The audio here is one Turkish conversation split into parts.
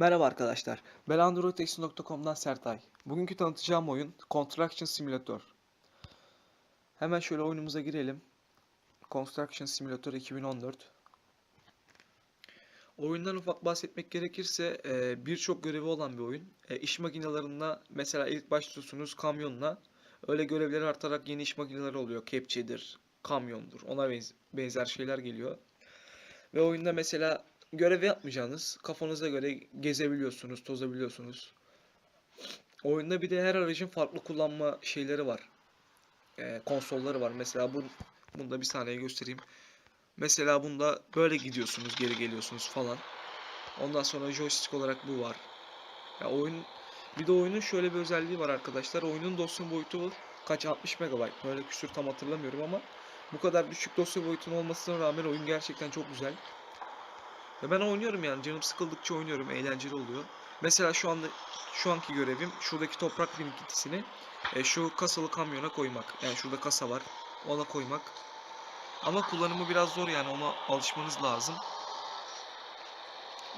Merhaba arkadaşlar. Ben AndroidX.com'dan Sertay. Bugünkü tanıtacağım oyun Construction Simulator. Hemen şöyle oyunumuza girelim. Construction Simulator 2014. Oyundan ufak bahsetmek gerekirse e, birçok görevi olan bir oyun. E, iş makinelerinde mesela ilk başlıyorsunuz kamyonla. Öyle görevleri artarak yeni iş makineleri oluyor. Kepçedir, kamyondur. Ona benz- benzer şeyler geliyor. Ve oyunda mesela görev yapmayacağınız, kafanıza göre gezebiliyorsunuz, tozabiliyorsunuz. Oyunda bir de her aracın farklı kullanma şeyleri var. Ee, konsolları var. Mesela bu bunda bir saniye göstereyim. Mesela bunda böyle gidiyorsunuz, geri geliyorsunuz falan. Ondan sonra joystick olarak bu var. Ya oyun bir de oyunun şöyle bir özelliği var arkadaşlar. Oyunun dosya boyutu kaç 60 MB. Böyle küsür tam hatırlamıyorum ama bu kadar düşük dosya boyutunun olmasına rağmen oyun gerçekten çok güzel. Ve ben oynuyorum yani canım sıkıldıkça oynuyorum eğlenceli oluyor. Mesela şu anda şu anki görevim şuradaki toprak birikintisini e, şu kasalı kamyona koymak. Yani şurada kasa var ona koymak. Ama kullanımı biraz zor yani ona alışmanız lazım.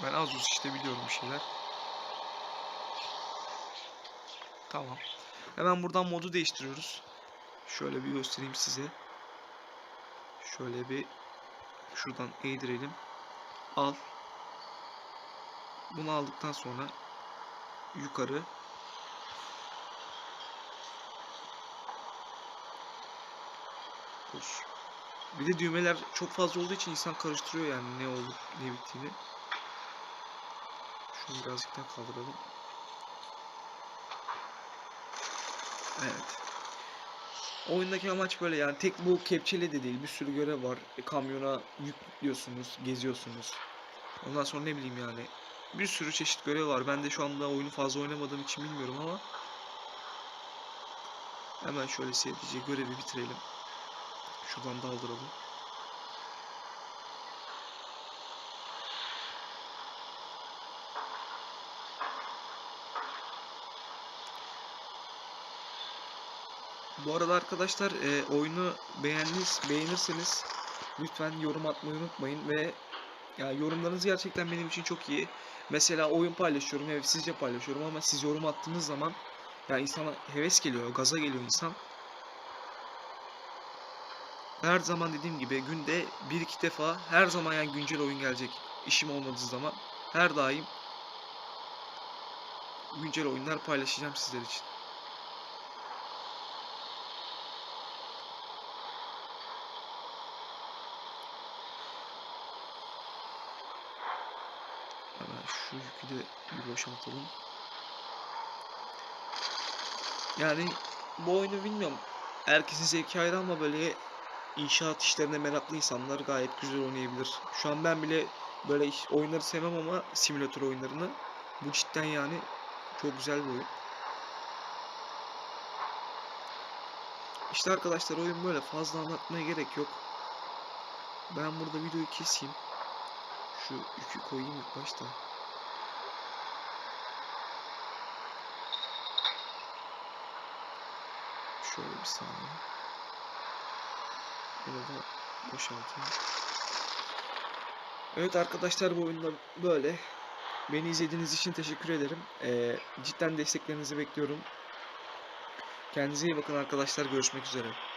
Ben az uz işte biliyorum bir şeyler. Tamam. Hemen buradan modu değiştiriyoruz. Şöyle bir göstereyim size. Şöyle bir şuradan eğdirelim al. Bunu aldıktan sonra yukarı koş. Bir de düğmeler çok fazla olduğu için insan karıştırıyor yani ne olup ne bittiğini. Şunu birazcık daha kaldıralım. Evet. Oyundaki amaç böyle yani tek bu kepçeli de değil bir sürü görev var. E, kamyona yük yüklüyorsunuz, geziyorsunuz. Ondan sonra ne bileyim yani bir sürü çeşit görev var. Ben de şu anda oyunu fazla oynamadığım için bilmiyorum ama hemen şöyle sevdice görevi bitirelim. Şuradan daldıralım. Bu arada arkadaşlar e, oyunu beğendiniz, beğenirseniz lütfen yorum atmayı unutmayın ve ya yorumlarınız gerçekten benim için çok iyi. Mesela oyun paylaşıyorum, evet sizce paylaşıyorum ama siz yorum attığınız zaman ya insana heves geliyor, gaza geliyor insan. Her zaman dediğim gibi günde bir iki defa her zaman yani güncel oyun gelecek. İşim olmadığı zaman her daim güncel oyunlar paylaşacağım sizler için. Hemen şu yükü de bir boşaltalım. Yani bu oyunu bilmiyorum. Herkesin zevki ayrı ama böyle inşaat işlerine meraklı insanlar gayet güzel oynayabilir. Şu an ben bile böyle oyunları sevmem ama simülatör oyunlarını. Bu cidden yani çok güzel bir oyun. İşte arkadaşlar oyun böyle fazla anlatmaya gerek yok. Ben burada videoyu keseyim. Şu yükü koyayım ilk başta. Şöyle bir saniye. Bunu da boşaltayım. Evet arkadaşlar bu oyunda böyle. Beni izlediğiniz için teşekkür ederim. Ee, cidden desteklerinizi bekliyorum. Kendinize iyi bakın arkadaşlar. Görüşmek üzere.